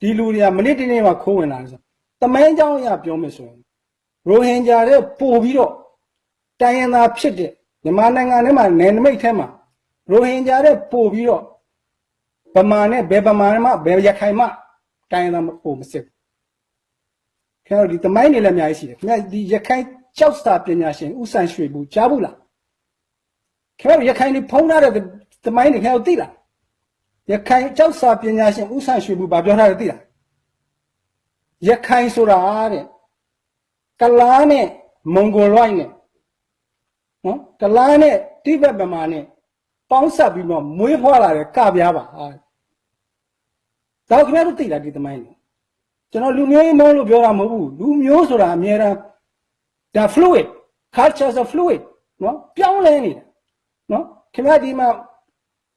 ဒီလူတွေကမနေ့တနေ့မှခိုးဝင်လာတယ်ဆိုတမိုင်းကြောင်းအရပြောမယ်ဆိုရင်ရိုဟင်ဂျာတွေပို့ပြီးတော့တိုင်းရင်းသားဖြစ်တဲ့မြန်မာနိုင်ငံထဲမှာနယ်နိမိတ်ထဲမှာရိုဟင်ဂျာတွေပို့ပြီးတော့ဗမာနဲ့ဘယ်ဗမာမှဘယ်ရခိုင်မှတိုင်းရင်းသားမပို့မစစ်ခင်ဗျားတို့ဒီတမိုင်းနေလည်းအများကြီးရှိတယ်ခင်ဗျားဒီရခိုင်ကြောက်စာပညာရှင်ဥဆန်ရွှေဘူးကြားဘူးလားခင်ဗျားတို့ရခိုင်တွေဖုံးထားတဲ့တမိုင်းတွေခင်ဗျားတို့သိလား ရခိုင်ကြောက်စာပညာရှင်ဦးဆန့်ရွှေဘူးဗာပြောထားတယ်သိလားရခိုင်ဆိုတာတဲ့ကလားနဲ့မွန်ဂိုလိုက်နဲ့နော်ကလားနဲ့တိဘက်ဗမာနဲ့ပေါင်းဆက်ပြီးတော့မွေးဖွားလာတဲ့ကပြားပါဟာတော့ခင်ဗျားတို့သိလားဒီသမိုင်းကိုကျွန်တော်လူမျိုးရေးမဟုတ်လို့ပြောတာမဟုတ်ဘူးလူမျိုးဆိုတာအများအားဒါ fluid culture is a fluid နော်ပြောင်းလဲနေတာနော်ခင်ဗျားဒီမှာ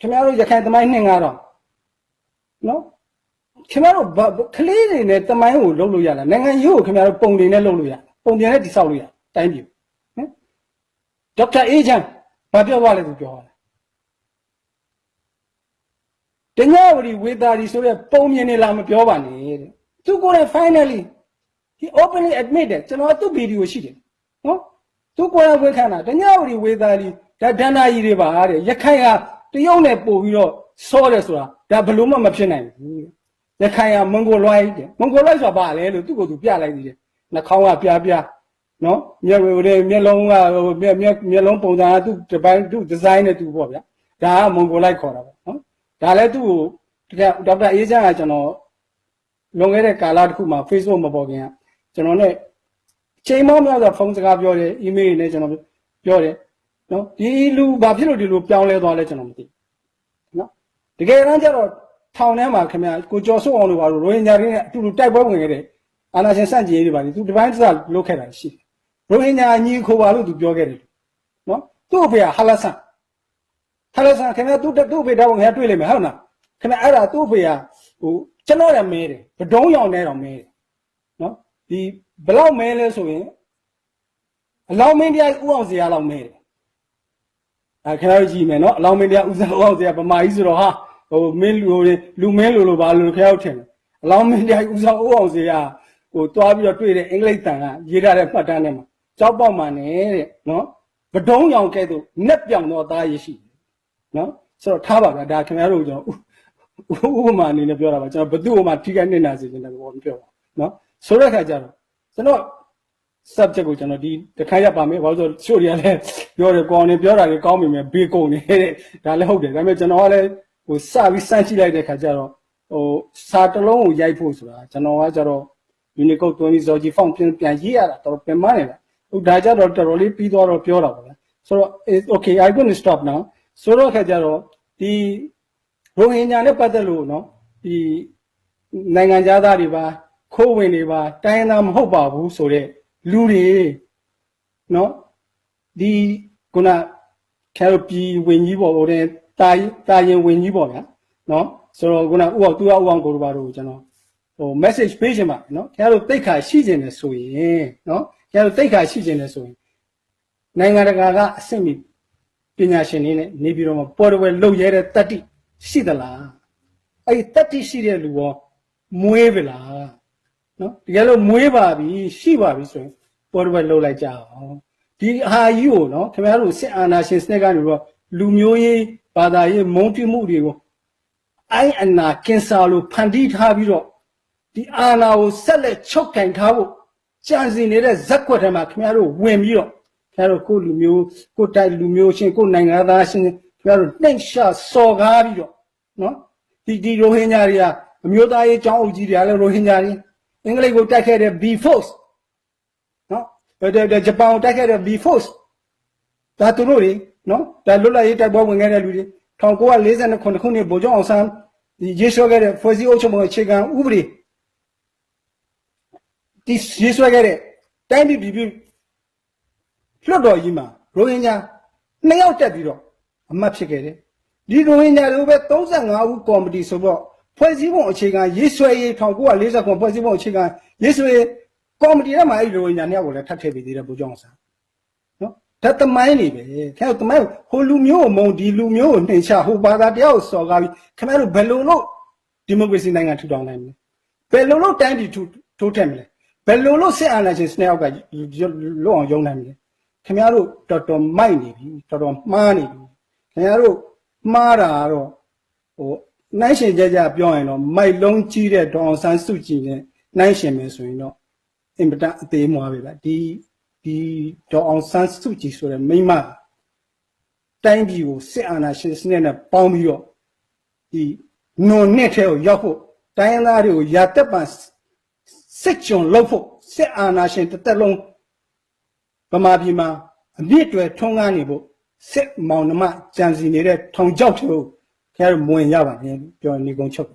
ခင်ဗျားတို့ရခိုင်သမိုင်းနှင်ကတော့နော်ခင်ဗျားတို့ဘာကလေးတွေနဲ့သမိုင်းကိုလုပ်လို့ရလားနိုင်ငံရေးကိုခင်ဗျားတို့ပုံတွေနဲ့လုပ်လို့ရပုံတွေနဲ့တိဆောက်လို့ရတိုင်းပြည်ဟင်ဒေါက်တာအေးချမ်းဘာပြောသွားလဲသူပြောတာတညဝရီဝေတာရီဆိုတဲ့ပုံမြင်နေလားမပြောပါနဲ့တဲ့သူကိုယ်တိုင် finally he openly admitted ကျွန်တော်သူ့ဗီဒီယိုရှိတယ်နော်သူကိုယ်တိုင်ဝန်ခံတာတညဝရီဝေတာရီဒါဒန္နာကြီးတွေပါတဲ့ရခိုင်က တရုတ်နဲ့ပို့ပြီးတော့စောတယ်ဆိုတာဒါဘယ်လို့မှမဖြစ်နိုင်ဘူးတဲ့ရခိုင်ကမွန်ဂိုလွိုင်းတဲ့မွန်ဂိုလွိုင်းဆိုတာဘာလဲလို့သူ့ကိုယ်သူပြလိုက်သေးတယ်နှာခေါင်းကပြပြနော်မျက်ဝေတဲ့မျက်လုံးကဟိုမျက်မျက်မျက်လုံးပုံစံကသူ့ဒီပိုင်းသူ့ဒီဇိုင်းနဲ့သူ့ပေါ့ဗျာဒါကမွန်ဂိုလိုက်ခေါ်တာပေါ့နော်ဒါလည်းသူ့ကိုတကယ်ဒေါက်တာအေးချမ်းကကျွန်တော်လွန်ခဲ့တဲ့ကာလတစ်ခုမှာ Facebook မပေါ်ခင်ကကျွန်တော်နဲ့ချိန်မောင်းများစွာဖုန်းစကားပြောတယ် email နဲ့ကျွန်တော်ပြောတယ် နော်ဒီလူဘာဖြစ်လို့ဒီလိုပြောင်းလဲသွားလဲကျွန်တော်မသိဘူးနော်တကယ်တမ်းကျတော့ထောင်ထဲမှာခင်ဗျာကိုကျော်စိုးအောင်လို့ပါလို့ရိုဟင်ဂျာတွေနဲ့အတူတူတိုက်ပွဲဝင်ခဲ့တဲ့အာနာရှင်စန့်ကျင်ရေးတွေပါလေသူဒီပိုင်းတစ်စလုတ်ခဲ့တာရှိတယ်ရိုဟင်ဂျာညီခိုပါလို့သူပြောခဲ့တယ်နော်သူ့အဖေကဟာလဆန်ဟာလဆန်ခင်ဗျာသူ့သူ့အဖေတောင်းခင်ဗျာတွေ့လိမ့်မယ်ဟုတ်လားခင်ဗျာအဲ့ဒါသူ့အဖေကဟိုကျွန်တော်ရမဲတယ်ဗဒုံးရောင်နဲ့တော့မဲတယ်နော်ဒီဘလောက်မဲလဲဆိုရင်အလောင်းမင်းတရားဥအောင်စရာလောက်မဲတယ် အဲခင်ဗျားတို့ကြည့်မယ်နော်အလောင်းမင်းတရားဦးစားအောင်စရာဗမာကြီးဆိုတော့ဟာဟိုမင်းလူတွေလူမင်းလူလိုပါလို့ခင်ဗျားတို့ထင်တယ်အလောင်းမင်းတရားဦးစားအောင်စရာဟိုတွားပြီးတော့တွေ့တဲ့အင်္ဂလိပ်တန်ကရေးထားတဲ့မှတ်တမ်းထဲမှာကြောက်ပေါက်မှန်နေတဲ့နော်ဗဒုံးရောင်ကဲ့သို့နက်ပြောင်တော့သားရရှိတယ်နော်ဆိုတော့ထားပါဗျာဒါခင်ဗျားတို့ကျွန်တော်ဥပမာအနေနဲ့ပြောတာပါကျွန်တော်ဘသူ့ဥပမာထိခိုက်နေတာစီကျွန်တော်ဘောမပြောပါနော်ဆိုတဲ့အခါကျတော့ကျွန်တော် subject ကိုကျွန်တော်ဒီတစ်ခါရပါမယ်ဘာလို့ဆိုချို့တွေကလည်းပြောတယ်ကောင်းနေပြောတာတွေကောင်းပြီမဲ့ဘေးကုန်နေတဲ့ဒါလည်းဟုတ်တယ်ဒါပေမဲ့ကျွန်တော်ကလည်းဟိုစပြီးစမ်းကြည့်လိုက်တဲ့ခါကျတော့ဟိုစာတစ်လုံးကိုရိုက်ဖို့ဆိုတာကျွန်တော်ကကျတော့ Unicode သွင်းပြီးဇော်ကြီးဖောင်ပြန်ပြန်ရေးရတာတော်တော်ပြန်မနေတာဟိုဒါကြတော့တော်တော်လေးပြီးသွားတော့ပြောတာပါဗျာဆိုတော့ okay i going to stop now ဆိုတော့ခါကျတော့ဒီရိုဟင်ဂျာနဲ့ပတ်သက်လို့เนาะဒီနိုင်ငံသားတွေပါခိုးဝင်တွေပါတိုင်းရင်းသားမဟုတ်ပါဘူးဆိုတော့ လူတွေနော်ဒီခုနခဲရပြည်ဝင်ကြီးပေါ့ဟိုတဲ့တာတာရင်ဝင်ကြီးပေါ့ဗျာနော်ဆိုတော့ခုနဥအောင်သူရဥအောင်ကိုတို့ဘာတို့ကျွန်တော်ဟို message ပေးခြင်းပါနော်ခဲရတို့တိတ်ခါရှိခြင်းတယ်ဆိုရင်နော်ခဲရတို့တိတ်ခါရှိခြင်းတယ်ဆိုရင်နိုင်ငံတကာကအဆင့်မီပညာရှင်တွေနဲ့နေပြီးတော့ပေါ်တော်ဝဲလှုပ်ရဲတဲ့တတ္တိရှိသလားအဲ့ဒီတတ္တိရှိတဲ့လူရောမွေးပြီလား နော်တကယ်လို့မွေးပါပြီရှိပါပြီဆိုရင်ပေါ်တော့လှုပ်လိုက်ကြအောင်ဒီအာကြီးကိုနော်ခင်ဗျားတို့စစ်အာဏာရှင်စနစ်ကနေတော့လူမျိုးရေးဘာသာရေးမုန်းပြမှုတွေကိုအိုင်အနာကင်ဆာလိုဖန်တီးထားပြီးတော့ဒီအာဏာကိုဆက်လက်ချုပ်ကင်ထားဖို့ကြံစီနေတဲ့ဇက်ကွက်ထဲမှာခင်ဗျားတို့ဝင်ပြီးတော့ခင်ဗျားတို့ကိုယ့်လူမျိုးကိုယ့်တိုက်လူမျိုးချင်းကိုယ့်နိုင်ငံသားချင်းခင်ဗျားတို့နှိမ့်ရှာစော်ကားပြီးတော့နော်ဒီဒီရိုဟင်ဂျာတွေကအမျိုးသားရေးအကြောင်းအုပ်ကြီးတွေကလည်းရိုဟင်ဂျာတွေ အင်္ဂလိပ်ကိုတိုက်ခဲ့တဲ့ B force နော်ဒါဒါဂျပန်ကိုတိုက်ခဲ့တဲ့ B force ဒါသူတို့တွေနော်ဒါလွတ်လပ်ရေးတိုက်ပွဲဝင်ခဲ့တဲ့လူတွေ1949ခုနှစ်ဗိုလ်ချုပ်အောင်ဆန်းဒီရေးဆွဲခဲ့တဲ့ဖွဲ့စည်းအုပ်ချုပ်မှုအခြေခံဥပဒေဒီရေးဆွဲခဲ့တဲ့တိုင်းပြည်ပြည်လွတ်တော်ကြီးမှာရိုဟင်ဂျာနှစ်ယောက်တက်ပြီးတော့အမတ်ဖြစ်ခဲ့တယ်ဒီရိုဟင်ဂျာတွေပဲ35ဦးကော်မတီဆိုတော့ ဖွဲ့စည်းပုံအခြေခံရေးဆွဲရေး1940ခုဖွဲ့စည်းပုံအခြေခံရေးဆွဲရေးကော်မတီထဲမှာအဲ့ဒီရိုဟင်ဂျာနှစ်ယောက်ကိုလည်းထပ်ထည့်ပေးသေးတယ်ဗိုလ်ချုပ်အောင်ဆန်းနော်ဒါတမိုင်းနေပဲခင်ဗျားတမိုင်းဟိုလူမျိုးကိုမုံဒီလူမျိုးကိုနှိမ်ချဟိုဘာသာတရားကိုစော်ကားပြီးခင်ဗျားတို့ဘယ်လိုလုပ်ဒီမိုကရေစီနိုင်ငံထူထောင်နိုင်မလဲဘယ်လိုလုပ်တိုင်းပြည်ထိုးထိုးထက်မလဲဘယ်လိုလုပ်စစ်အာဏာရှင်စနစ်အောက်ကလွတ်အောင်ယုံနိုင်မလဲခင်ဗျားတို့တော်တော်မိုက်နေပြီတော်တော်မှားနေပြီခင်ဗျားတို့မှားတာကတော့ဟို နိုင်ရှင်ကြကြပြောရင်တော့မိုက်လုံးကြီးတဲ့ဒေါအောင်ဆန်းစုကြည်နဲ့နိုင်ရှင်မယ်ဆိုရင်တော့အင်ပတအသေးမွားပဲဗျဒီဒီဒေါအောင်ဆန်းစုကြည်ဆိုတဲ့မိန်းမတိုင်းပြည်ကိုစစ်အာဏာရှင်စနစ်နဲ့ပေါင်းပြီးတော့ဒီနွန်နဲ့ထဲကိုရောက်ဖို့တိုင်းရင်းသားတွေကိုရာတက်ပံစစ်ကြုံလုပ်ဖို့စစ်အာဏာရှင်တစ်သက်လုံးဗမာပြည်မှာအမြင့်တွေထုံးကားနေဖို့စစ်မောင်နှမကြံစီနေတဲ့ထောင်ချောက်တွေကို ခင်ဗျားတို့မဝင်ရပါနဲ့ပြောနေကုန်ချုပ်